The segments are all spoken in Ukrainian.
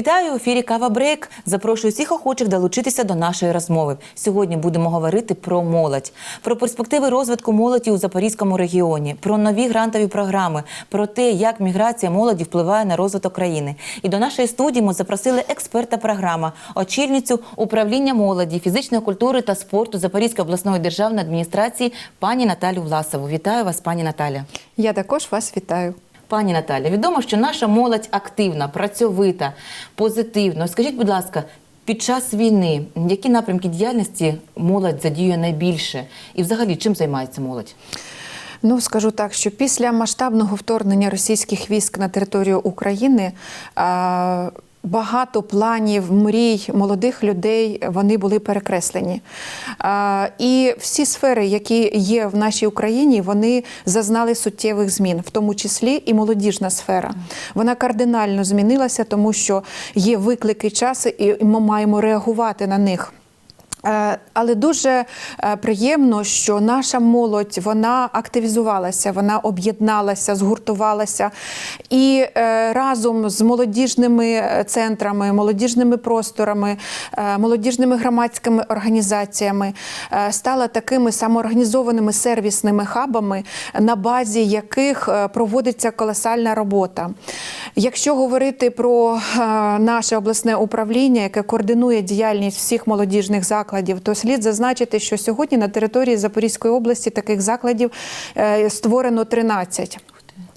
Вітаю у ефірі Кава Брейк. Запрошую всіх охочих долучитися до нашої розмови. Сьогодні будемо говорити про молодь, про перспективи розвитку молоді у Запорізькому регіоні, про нові грантові програми, про те, як міграція молоді впливає на розвиток країни. І до нашої студії ми запросили експерта програми, очільницю управління молоді, фізичної культури та спорту Запорізької обласної державної адміністрації пані Наталю Власову. Вітаю вас, пані Наталя. Я також вас вітаю. Пані Наталя, відомо, що наша молодь активна, працьовита, позитивна. Скажіть, будь ласка, під час війни які напрямки діяльності молодь задіює найбільше? І взагалі чим займається молодь? Ну скажу так, що після масштабного вторгнення російських військ на територію України. А, Багато планів, мрій молодих людей вони були перекреслені. І всі сфери, які є в нашій Україні, вони зазнали суттєвих змін, в тому числі і молодіжна сфера. Вона кардинально змінилася, тому що є виклики часу, і ми маємо реагувати на них. Е, Але дуже е, приємно, що наша молодь вона активізувалася, вона об'єдналася, згуртувалася і е, разом з молодіжними центрами, молодіжними просторами, молодіжними громадськими організаціями стала такими самоорганізованими сервісними хабами, на базі яких проводиться колосальна робота. Якщо говорити про наше обласне управління, яке координує діяльність всіх молодіжних закладів, то слід зазначити, що сьогодні на території Запорізької області таких закладів е, створено 13.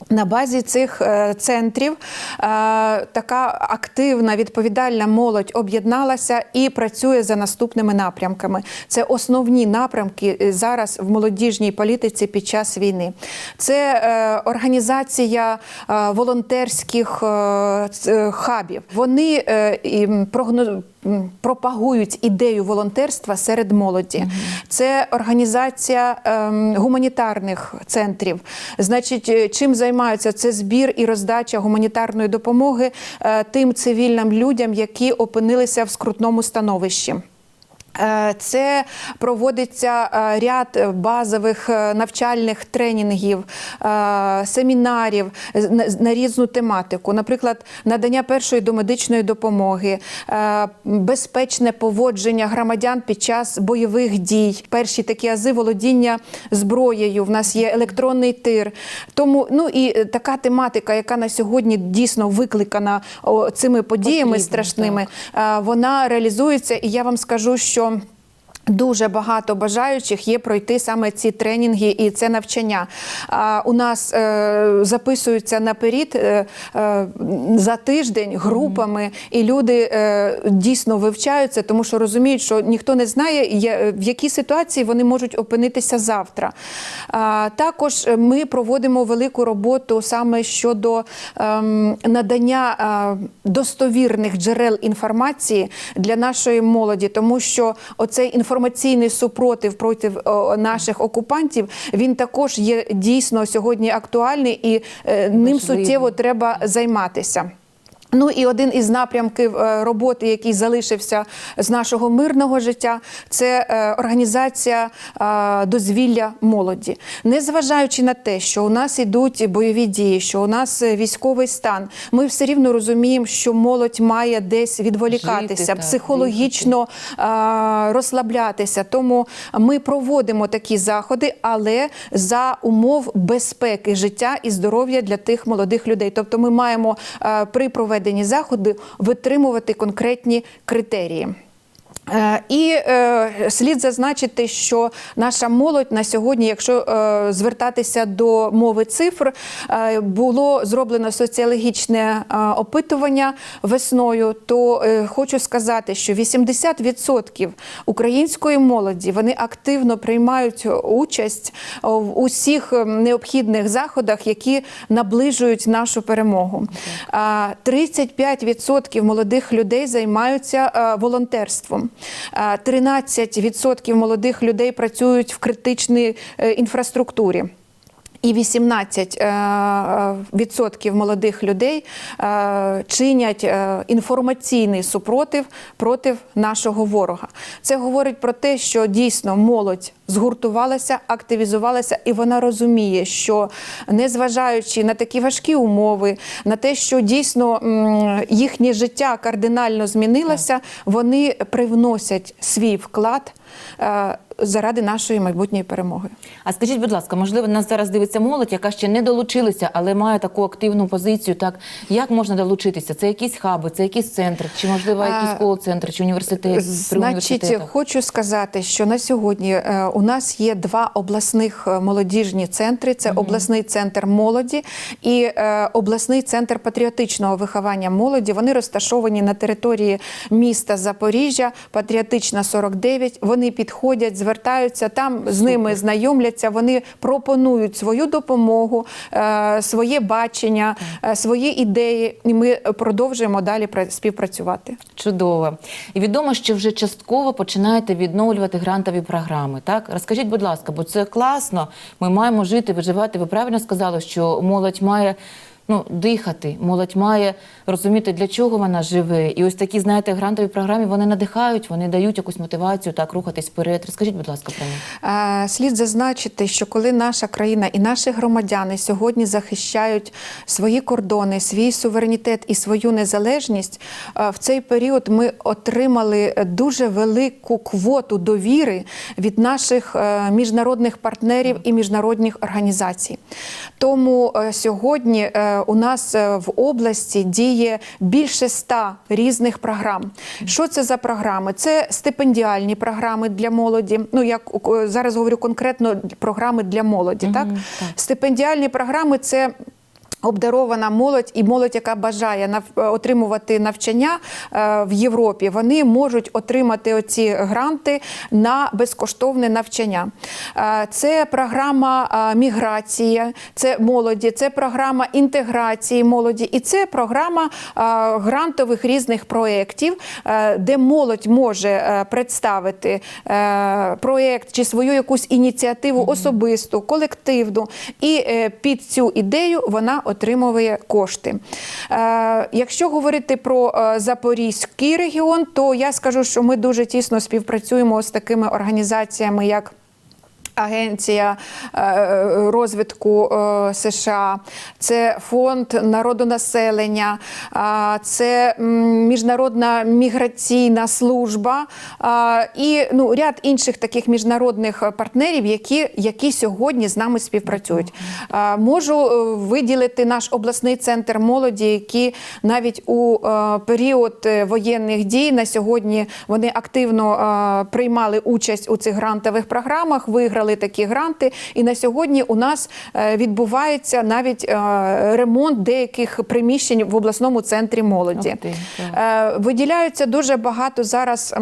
На базі цих е, центрів е, така активна відповідальна молодь об'єдналася і працює за наступними напрямками. Це основні напрямки зараз в молодіжній політиці під час війни. Це організація волонтерських хабів. Вони пропагують ідею волонтерства серед молоді. Це організація ем, гуманітарних центрів. Значить, е, чим займаються? Це збір і роздача гуманітарної допомоги е, тим цивільним людям, які опинилися в скрутному становищі. Е, Це проводиться е, ряд базових е, навчальних тренінгів, семінарів на- різну тематику, наприклад, надання першої домедичної допомоги, безпечне поводження громадян під час бойових дій. Перші такі ази володіння зброєю. В нас є електронний тир. Тому ну і така тематика, яка на сьогодні дійсно викликана цими подіями Потрібно, страшними, е, вона реалізується. І я вам скажу, що. Washington, Дуже багато бажаючих є пройти саме ці тренінги і це навчання. У нас е, записуються наперед е, е, за тиждень групами, і люди дійсно вивчаються, тому що розуміють, що ніхто не знає, в якій ситуації вони можуть опинитися завтра. Також ми проводимо велику роботу саме щодо ем, надання достовірних джерел інформації для нашої молоді, тому що оцей інформаційний супротив проти наших окупантів він також є дійсно сьогодні актуальний і е, ним суттєво треба займатися. Ну і один із напрямків е, роботи, який залишився з нашого мирного життя, це е, організація дозвілля молоді. Незважаючи на те, що у нас ідуть бойові дії, що у нас е, військовий стан, ми все рівно розуміємо, що молодь має десь відволікатися, Жити, психологічно е, розслаблятися. Тому ми проводимо такі заходи, але за умов безпеки життя і здоров'я для тих молодих людей. Тобто, ми маємо при проведенні заходу витримувати конкретні критерії. Е, І е, слід зазначити, що наша молодь на сьогодні, якщо е, звертатися до мови цифр, е, було зроблено соціологічне е, опитування весною, то е, хочу сказати, що 80% української молоді вони активно приймають участь в усіх е, необхідних заходах, які наближують нашу перемогу. А 35% молодих людей займаються е, волонтерством. Е, 13% молодих людей працюють в критичній е, інфраструктурі. І 18% е, е, молодих людей е, чинять інформаційний супротив проти нашого ворога. Це говорить про те, що дійсно молодь Згуртувалася, активізувалася, і вона розуміє, що незважаючи на такі важкі умови, на те, що дійсно їхнє життя кардинально змінилося, вони привносять свій вклад заради нашої майбутньої перемоги. А скажіть, будь ласка, можливо, нас зараз дивиться молодь, яка ще не долучилася, але має таку активну позицію. Так як можна долучитися? Це якісь хаби, це якісь центри, чи можливо якісь кол-центри, чи університет Значить, хочу сказати, що на сьогодні е, у нас є два обласних е, молодіжні центри: це обласний центр молоді і е, обласний центр патріотичного виховання молоді. Вони розташовані на території міста Запоріжжя, патріотична 49. Вони підходять, звертаються там, з ними знайомляться. Вони пропонують свою допомогу, е, своє бачення, е, свої ідеї, і ми продовжуємо далі пра- співпрацювати. Чудово. І відомо, що вже частково починаєте відновлювати грантові програми. Так розкажіть, будь ласка, бо це класно. Ми маємо жити, виживати. Ви правильно сказали, що молодь має. Ну, дихати, молодь має розуміти, для чого вона живе. І ось такі, знаєте, грантові програми вони надихають, вони дають якусь мотивацію так рухатись вперед. Розкажіть, будь ласка, про них. Е, Слід зазначити, що коли наша країна і наші громадяни сьогодні захищають свої кордони, свій суверенітет і свою незалежність, е, в цей період ми отримали дуже велику квоту довіри від наших е, міжнародних партнерів і міжнародних організацій. Тому сьогодні у нас е, в області діє більше ста різних програм. Що це за програми? Це стипендіальні програми для молоді. Ну я к- зараз говорю конкретно програми для молоді. так? стипендіальні програми це. Обдарована молодь і молодь, яка бажає нав- отримувати навчання е, в Європі, вони можуть отримати оці гранти на безкоштовне навчання. Е, Це програма е, міграції, це молоді, це програма інтеграції молоді, і це програма е, грантових різних проєктів, е, де молодь може е, представити е, проєкт чи свою якусь ініціативу особисту, колективну, і е, під цю ідею вона отримує кошти. Е, Якщо говорити про е, Запорізький регіон, то я скажу, що ми дуже тісно співпрацюємо з такими організаціями, як Агенція е, розвитку е, США, це фонд народонаселення, це міжнародна міграційна служба. І ну, ряд інших таких міжнародних партнерів, які, які сьогодні з нами співпрацюють. Можу е, виділити наш обласний центр молоді, які навіть у період воєнних дій на сьогодні вони активно приймали участь у цих грантових програмах, виграли такі гранти. І на сьогодні у нас е, відбувається навіть е, ремонт деяких приміщень в обласному центрі молоді. Е, Виділяються дуже багато зараз.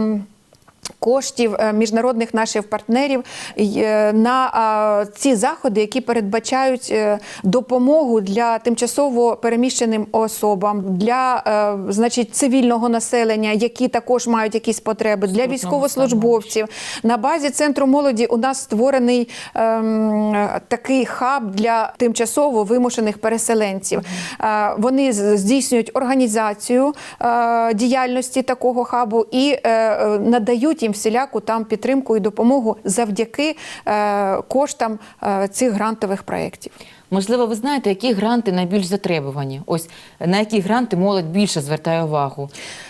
Коштів е, міжнародних наших партнерів е, на ці заходи, які передбачають е, допомогу для тимчасово переміщеним особам, для значить цивільного населення, які також мають якісь потреби, для військовослужбовців. На базі центру молоді у нас створений ем, такий хаб для тимчасово вимушених переселенців. Е, Вони здійснюють організацію е, діяльності такого хабу і е, е, надають їм всіляку там підтримку і допомогу завдяки е, коштам е, цих грантових проєктів. Можливо, ви знаєте, які гранти найбільш затребувані? Ось на які гранти молодь більше звертає увагу?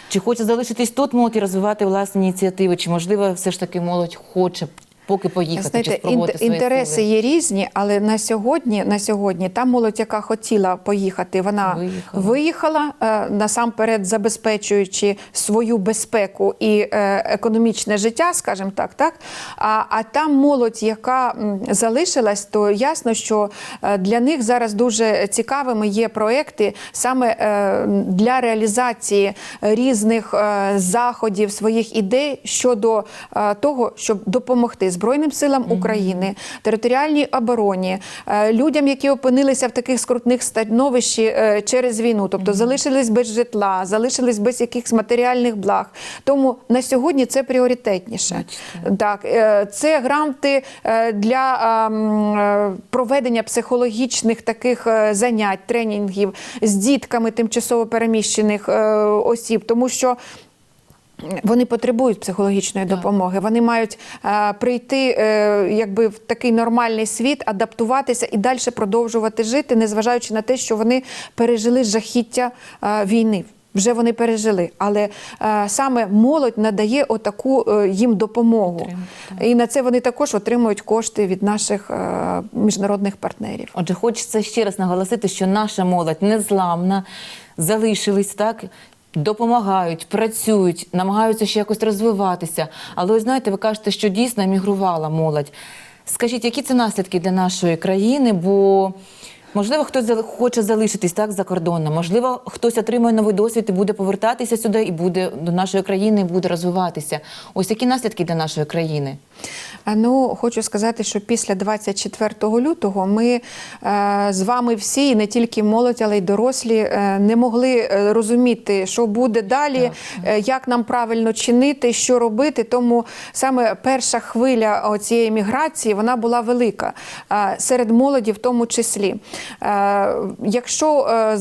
Чи хоче залишитись тут молодь і розвивати власні ініціативи? Чи можливо, все ж таки молодь хоче поки поїхати чи спробувати інт- свої інтереси сили? є різні, але на сьогодні, на сьогодні та молодь, яка хотіла поїхати, вона Виїхала. виїхала е, насамперед забезпечуючи свою безпеку і е, економічне життя, скажімо так, так. А, а та молодь, яка залишилась, то ясно, що е, для них зараз дуже цікавими є проекти саме е, для реалізації різних е, заходів, своїх ідей щодо е, того, щоб допомогти Збройним силам України, територіальній обороні, е, людям, які опинилися в таких скрутних становищі е, через війну, тобто залишились без житла, залишились без якихось матеріальних благ. Тому на сьогодні це пріоритетніше. Так, е, це гранти для проведення психологічних таких занять, тренінгів з дітками тимчасово переміщених осіб, тому що. Вони потребують психологічної Так. допомоги. Вони мають е, прийти е, якби в такий нормальний світ, адаптуватися і далі продовжувати жити, незважаючи на те, що вони пережили жахіття е, війни. Вже вони пережили, але е, саме молодь надає отаку е, їм допомогу, Підтримку, і на це вони також отримують кошти від наших е, міжнародних партнерів. Отже, хочеться ще раз наголосити, що наша молодь незламна, залишились так. Допомагають, працюють, намагаються ще якось розвиватися. Але ви знаєте, ви кажете, що дійсно емігрувала молодь. Скажіть, які це наслідки для нашої країни? Бо можливо, хтось хоче залишитись так за кордоном, можливо, хтось отримує новий досвід і буде повертатися сюди, і буде до нашої країни, і буде розвиватися. Ось які наслідки для нашої країни? Ну, хочу сказати, що після 24 лютого ми е, з вами всі, і не тільки молодь, але й дорослі, е, не могли е, розуміти, що буде далі, е, як нам правильно чинити, що робити. Тому саме перша хвиля цієї міграції вона була велика е, серед молоді, в тому числі. Е, Якщо е,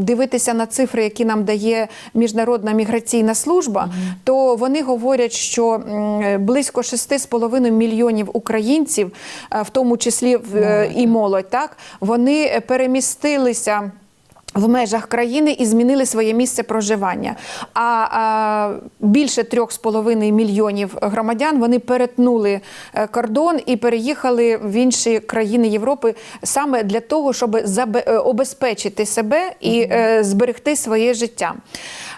дивитися на цифри, які нам дає Міжнародна міграційна служба, то вони говорять, що близько 6,5 мільйонів українців, е, в тому числі і молодь, так вони перемістилися. В межах країни і змінили своє місце проживання. А, а більше 3,5 мільйонів громадян вони перетнули е, кордон і переїхали в інші країни Європи саме для того, щоб е, обезпечити себе і е, зберегти своє життя.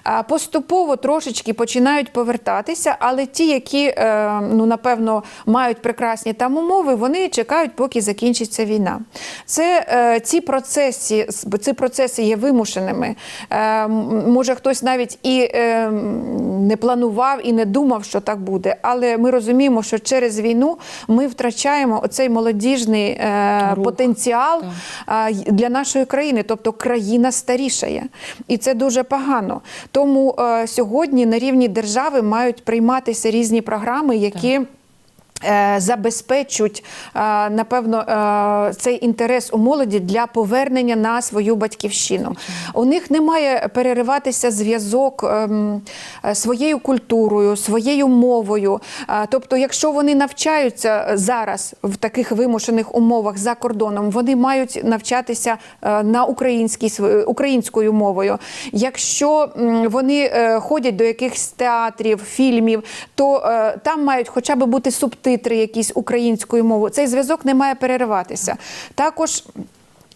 А Поступово трошечки починають повертатися, але ті, які е, ну напевно мають прекрасні там умови, вони чекають, поки закінчиться війна. Це е, ці процеси, ці процеси є вимушеними. Е, може, хтось навіть і е, не планував і не думав, що так буде. Але ми розуміємо, що через війну ми втрачаємо оцей молодіжний е, Рух. потенціал й- для нашої країни, тобто країна старішає, і це дуже погано. Тому сьогодні на рівні держави мають прийматися різні програми, які. е, Забезпечуть е, напевно е, цей інтерес у молоді для повернення на свою батьківщину. У них не має перериватися зв'язок ем, е, своєю культурою, своєю мовою. Е, Тобто, якщо вони навчаються зараз в таких вимушених умовах за кордоном, вони мають навчатися е, на українській українською мовою. Якщо вони е, ходять до якихось театрів, фільмів, то е, там мають хоча б бути субтитри якісь українською мовою. Цей зв'язок не має перериватися. Також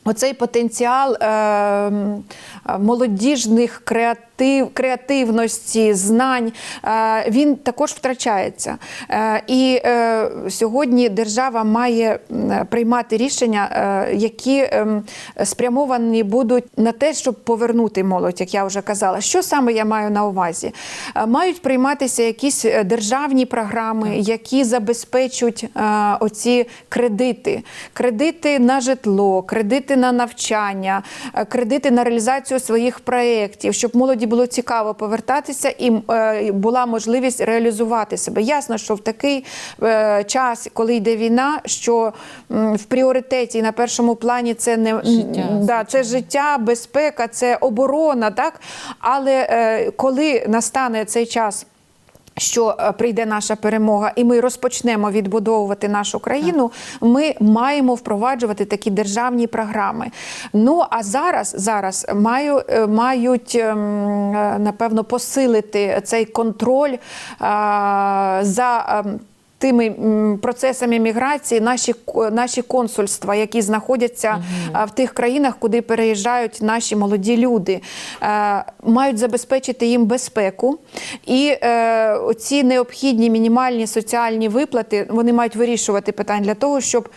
Оцей потенціал е, е, молодіжних креатив, креативності, знань, е, він також втрачається. Е, і е, сьогодні держава має приймати рішення, е, які ем, спрямовані будуть на те, щоб повернути молодь, як я вже казала. Що саме я маю на увазі? Е, мають прийматися якісь е, державні програми, які забезпечують е, оці кредити, кредити на житло, кредити на навчання, е, кредити на реалізацію своїх проєктів, щоб молоді було цікаво повертатися і е, була можливість реалізувати себе. Ясно, що в такий е, час, коли йде війна, що в пріоритеті і на першому плані це не Життя, да, це життя, безпека, це оборона, так але коли настане цей час. Що е, прийде наша перемога, і ми розпочнемо відбудовувати нашу країну. Ми маємо впроваджувати такі державні програми. Ну а зараз, зараз маю, е, мають ем, е, напевно посилити цей контроль за. Тими процесами міграції наші наші консульства, які знаходяться в тих країнах, куди переїжджають наші молоді люди, е, мають забезпечити їм безпеку, і ці необхідні мінімальні соціальні виплати вони мають вирішувати питання для того, щоб.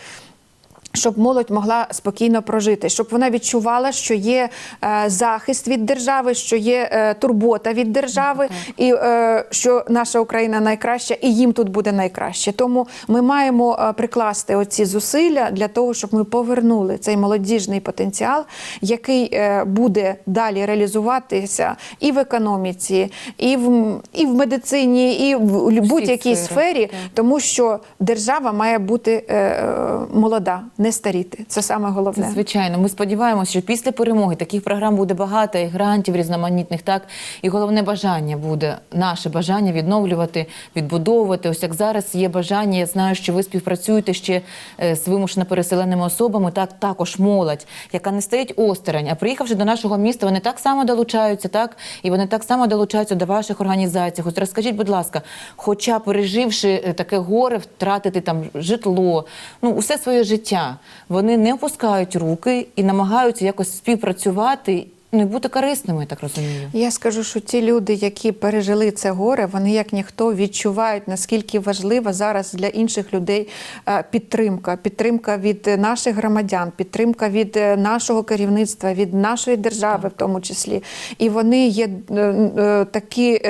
Щоб молодь могла спокійно прожити, щоб вона відчувала, що є е, захист від держави, що є е, турбота від держави, і е, що наша Україна найкраща, і їм тут буде найкраще. Тому ми маємо е, прикласти оці зусилля для того, щоб ми повернули цей молодіжний потенціал, який е, буде далі реалізуватися і в економіці, і в і в медицині, і в будь-якій сфері, так. тому що держава має бути е, е, молода. Не старіти. Це саме головне. Це звичайно. Ми сподіваємося, що після перемоги таких програм буде багато і грантів різноманітних, так і головне бажання буде наше бажання відновлювати, відбудовувати. Ось як зараз є бажання. Я знаю, що ви співпрацюєте ще е, з вимушено переселеними особами, так також молодь, яка не стоїть осторонь. А приїхавши до нашого міста, вони так само долучаються, так і вони так само долучаються до ваших організацій. Ось розкажіть, будь ласка, хоча переживши е, таке горе, втратити там житло, ну усе своє життя, вони не опускають руки і намагаються якось співпрацювати, ну і бути корисними, я так розумію. Я скажу, що ті люди, які пережили це горе, вони як ніхто відчувають, наскільки важлива зараз для інших людей е, підтримка, підтримка від наших громадян, підтримка від е, нашого керівництва, від нашої держави, в тому числі. І вони є е, такі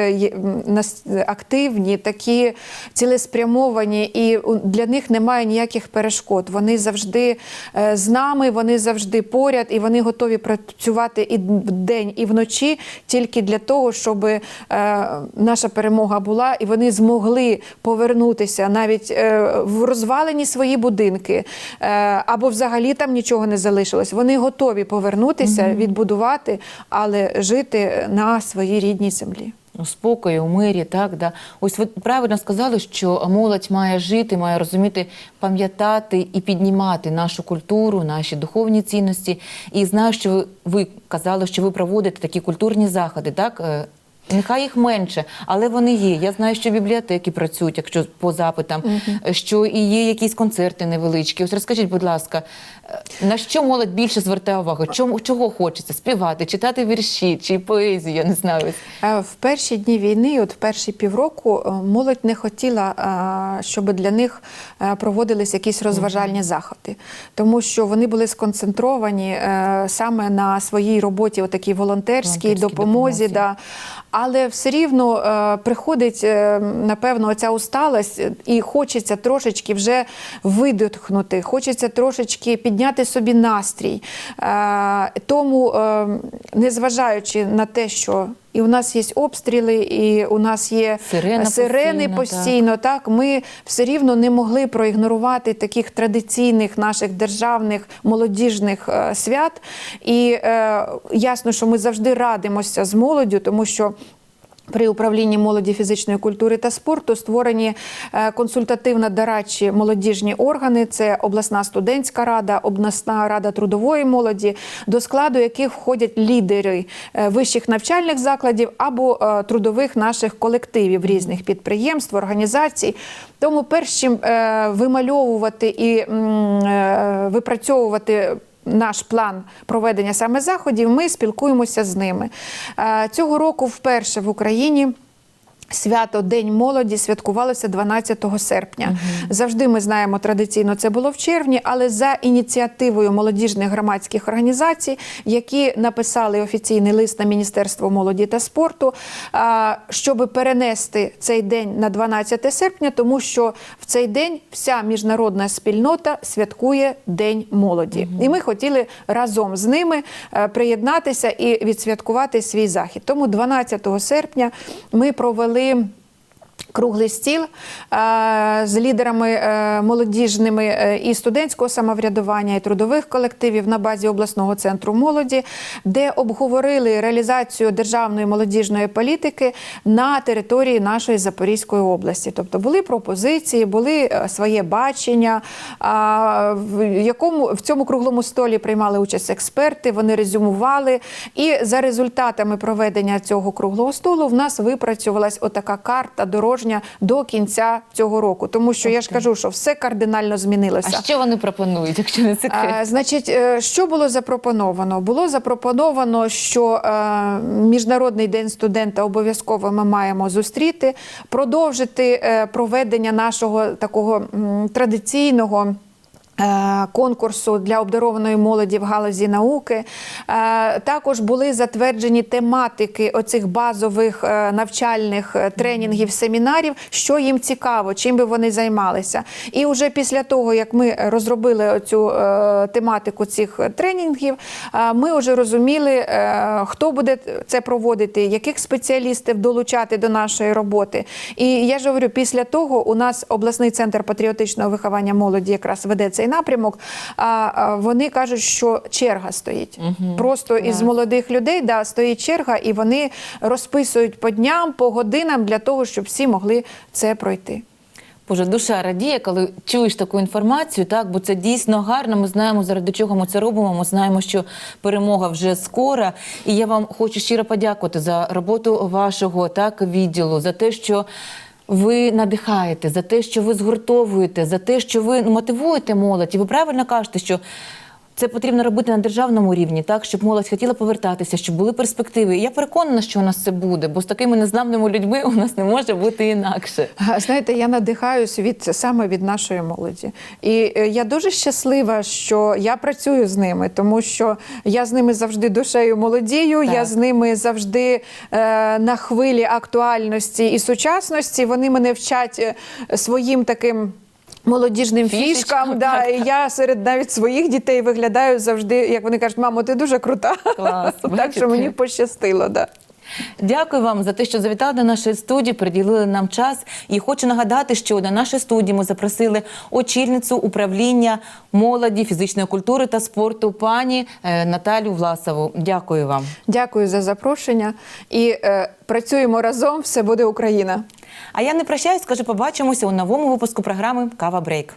активні, такі цілеспрямовані, і для них немає ніяких перешкод. Вони завжди з нами, вони завжди поряд, і вони готові працювати і вдень, і вночі тільки для того, щоб е, наша перемога була, і вони змогли повернутися навіть е, в розвалені свої будинки, е, або взагалі там нічого не залишилось. Вони готові повернутися, відбудувати, але жити на своїй рідній землі. У спокої, у мирі, так да. Ось ви правильно сказали, що молодь має жити, має розуміти, пам'ятати і піднімати нашу культуру, наші духовні цінності. І знаю, що ви, ви казали, що ви проводите такі культурні заходи, так. Нехай їх менше, але вони є. Я знаю, що бібліотеки працюють, якщо по запитам, що і є якісь концерти невеличкі. Ось розкажіть, будь ласка, е, на що молодь більше звертає увагу? Чому чого хочеться? Співати, читати вірші чи поезію? Я не знаю. Е, В перші дні війни, от в перші півроку, е, молодь не хотіла, щоб для них проводились якісь розважальні заходи, тому що вони були сконцентровані саме на своїй роботі, отакій волонтерській Волонтерській допомозі. допомозі. Да. Але все рівно е, приходить, е, напевно, оця усталость, і хочеться трошечки вже видихнути, хочеться трошечки підняти собі настрій. Е, Тому, незважаючи на те, що і у нас є обстріли, і у нас є Сирена сирени постійно, постійно. Так ми все рівно не могли проігнорувати таких традиційних наших державних молодіжних е, свят. І е, ясно, що ми завжди радимося з молоддю, тому що. При управлінні молоді фізичної культури та спорту створені е, консультативно-дорадчі молодіжні органи. Це обласна студентська рада, обласна рада трудової молоді, до складу яких входять лідери е, вищих навчальних закладів або е, трудових наших колективів різних підприємств, організацій. Тому перш чим вимальовувати і випрацьовувати наш план проведення саме заходів, ми спілкуємося з ними. Е, Цього року вперше в Україні. Свято День молоді святкувалося 12 серпня. Завжди ми знаємо традиційно це було в червні, але за ініціативою молодіжних громадських організацій, які написали офіційний лист на Міністерство молоді та спорту, щоб перенести цей день на 12 серпня, тому що в цей день вся міжнародна спільнота святкує День молоді. І ми хотіли разом з ними е, приєднатися і відсвяткувати свій захід. Тому 12 серпня ми провели коли Круглий стіл е, з лідерами е, молодіжними е, і студентського самоврядування, і трудових колективів на базі обласного центру молоді, де обговорили реалізацію державної молодіжної політики на території нашої Запорізької області. Тобто були пропозиції, були своє бачення, в якому в цьому круглому столі приймали участь експерти. Вони резюмували. І за результатами проведення цього круглого столу в нас випрацювалась отака карта дорожня до кінця цього року. Тому що я ж кажу, що все кардинально змінилося. А що вони пропонують, якщо не секрет? А, значить, е, що було запропоновано? Було запропоновано, що е, Міжнародний день студента обов'язково ми маємо зустріти, продовжити е, проведення нашого такого м, традиційного. Е, Конкурсу для обдарованої молоді в галузі науки Е, також були затверджені тематики оцих базових е, навчальних тренінгів, семінарів, що їм цікаво, чим би вони займалися. І вже після того, як ми розробили цю тематику цих тренінгів, ми вже розуміли, хто буде це проводити, яких спеціалістів долучати до нашої роботи. І я ж говорю, після того у нас обласний центр патріотичного виховання молоді якраз веде цей напрямок. А, вони кажуть, що черга стоїть. Просто із молодих людей да, стоїть черга, і вони розписують по дням, по годинам для того, щоб всі могли це пройти. Боже, душа радіє, коли чуєш таку інформацію, так бо це дійсно гарно. Ми знаємо, заради чого ми це робимо. Ми знаємо, що перемога вже скора. І я вам хочу щиро подякувати за роботу вашого так відділу, за те, що. Ви надихаєте за те, що ви згуртовуєте, за те, що ви ну, мотивуєте молодь. І ви правильно кажете, що це потрібно робити на державному рівні, так щоб молодь хотіла повертатися, щоб були перспективи. І я переконана, що у нас це буде, бо з такими незламними людьми у нас не може бути інакше. Знаєте, я надихаюсь від саме від нашої молоді, і е, я дуже щаслива, що я працюю з ними, тому що я з ними завжди душею молодію. Так. Я з ними завжди е, на хвилі актуальності і сучасності. Вони мене вчать е, своїм таким. Молодіжним Фішечкам, фішкам, да, так, і я серед навіть своїх дітей виглядаю завжди, як вони кажуть, мамо, ти дуже крута. Клас, так що мені пощастило. Да. Дякую вам за те, що завітали до нашої студії, приділили нам час. І хочу нагадати, що до нашої студії ми запросили очільницю управління молоді, фізичної культури та спорту пані е, Наталю Власову. Дякую вам. Дякую за запрошення і е, працюємо разом. Все буде Україна. А я не прощаюсь, скажу, побачимося у новому випуску програми Кава Брейк.